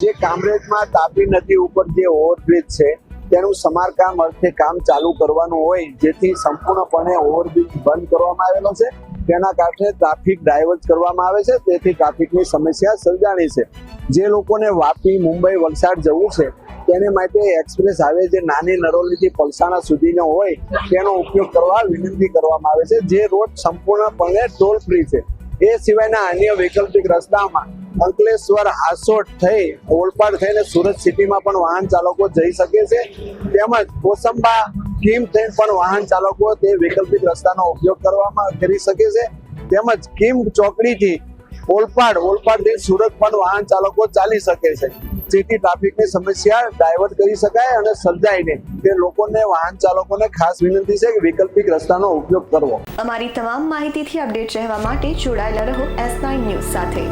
જે કામરેજમાં તાપી નદી ઉપર જે ઓવરબ્રિજ છે, તેનું સમારકામ અર્થે કામ ચાલુ કરવાનું હોય, જેથી સંપૂર્ણપણે ઓવરબ્રિજ બંધ કરવામાં આવેલો છે. તેના કારણે ટ્રાફિક ડાયવર્ટ કરવામાં આવે છે, તેથી ટ્રાફિકની સમસ્યા સર્જાણી છે. જે લોકોને વાપી, મુંબઈ, વલસાડ જવું છે, તેને માટે એક્સપ્રેસ આવે જે નાની નરોલીથી પલસાણા સુધીનો હોય, તેનો ઉપયોગ કરવા વિનંતી કરવામાં આવે છે, જે રોડ સંપૂર્ણપણે ટોલ ફ્રી છે. એ સિવાયના અન્ય વૈકલ્પિક રસ્તામાં અંકલેશ્વર હાસોટ થઈ ઓલપાડ થઈને સુરત સિટીમાં પણ વાહન ચાલકો જઈ શકે છે. તેમજ કોસંબા, કીમ થઈને પણ વાહન ચાલકો તે વૈકલ્પિક રસ્તાનો ઉપયોગ કરવામાં કરી શકે છે. તેમજ કીમ ચોકડીથી ઓલપાડ, ઓલપાડથી સુરત પણ વાહન ચાલકો ચાલી શકે છે. જેથી ટ્રાફિકની સમસ્યા ડાયવર્ટ કરી શકાય અને સર્જાય નહીં તે લોકોને, વાહન ચાલકોને ખાસ વિનંતી છે કે વૈકલ્પિક રસ્તાનો ઉપયોગ કરવો. અમારી તમામ માહિતીથી અપડેટ રહેવા માટે જોડાયેલા રહો એસ ન્યૂઝ સાથે.